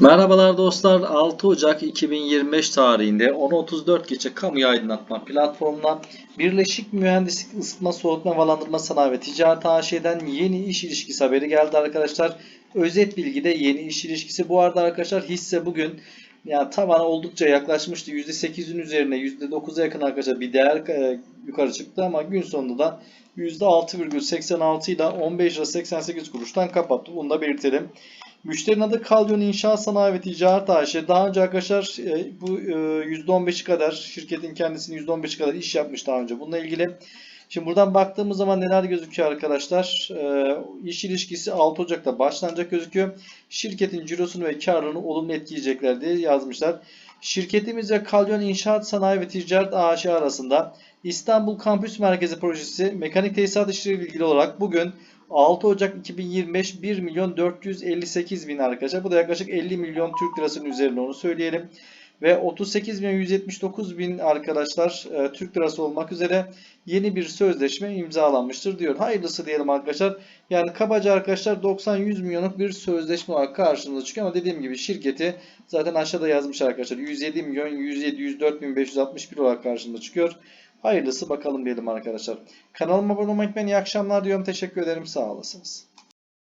Merhabalar dostlar. 6 Ocak 2025 tarihinde 10.34 geçe kamuya aydınlatma platformuna Birleşik Mühendislik Isıtma Soğutma Havalandırma Sanayi ve Ticaret AŞ'den yeni iş ilişkisi haberi geldi arkadaşlar. Özet bilgide yeni iş ilişkisi. Bu arada arkadaşlar hisse bugün yani tavana oldukça yaklaşmıştı. %8'in üzerine %9'a yakın arkadaşlar bir değer e, yukarı çıktı ama gün sonunda da %6,86 ile 15 lira 88 kuruştan kapattı. Bunu da belirtelim. Müşterinin adı Kalyon İnşaat Sanayi ve Ticaret AŞ. Daha önce arkadaşlar e, bu e, %15'i kadar şirketin kendisinin %15'i kadar iş yapmış daha önce. Bununla ilgili Şimdi buradan baktığımız zaman neler gözüküyor arkadaşlar? E, iş ilişkisi 6 Ocak'ta başlanacak gözüküyor. Şirketin cirosunu ve karlılığını olumlu etkileyecekler diye yazmışlar. Şirketimiz ve Kalyon İnşaat Sanayi ve Ticaret AŞ arasında İstanbul Kampüs Merkezi projesi mekanik tesisat işleriyle ilgili olarak bugün 6 Ocak 2025 1 milyon 458 bin arkadaşlar. Bu da yaklaşık 50 milyon Türk lirasının üzerinde onu söyleyelim. Ve 38 milyon 179 bin arkadaşlar e, Türk lirası olmak üzere yeni bir sözleşme imzalanmıştır diyor. Hayırlısı diyelim arkadaşlar. Yani kabaca arkadaşlar 90-100 milyonluk bir sözleşme olarak karşımıza çıkıyor. Ama dediğim gibi şirketi zaten aşağıda yazmış arkadaşlar. 107 milyon 107 104 bin 561 olarak karşımıza çıkıyor. Hayırlısı bakalım diyelim arkadaşlar. Kanalıma abone olmayı unutmayın. İyi akşamlar diyorum. Teşekkür ederim. Sağ olasınız.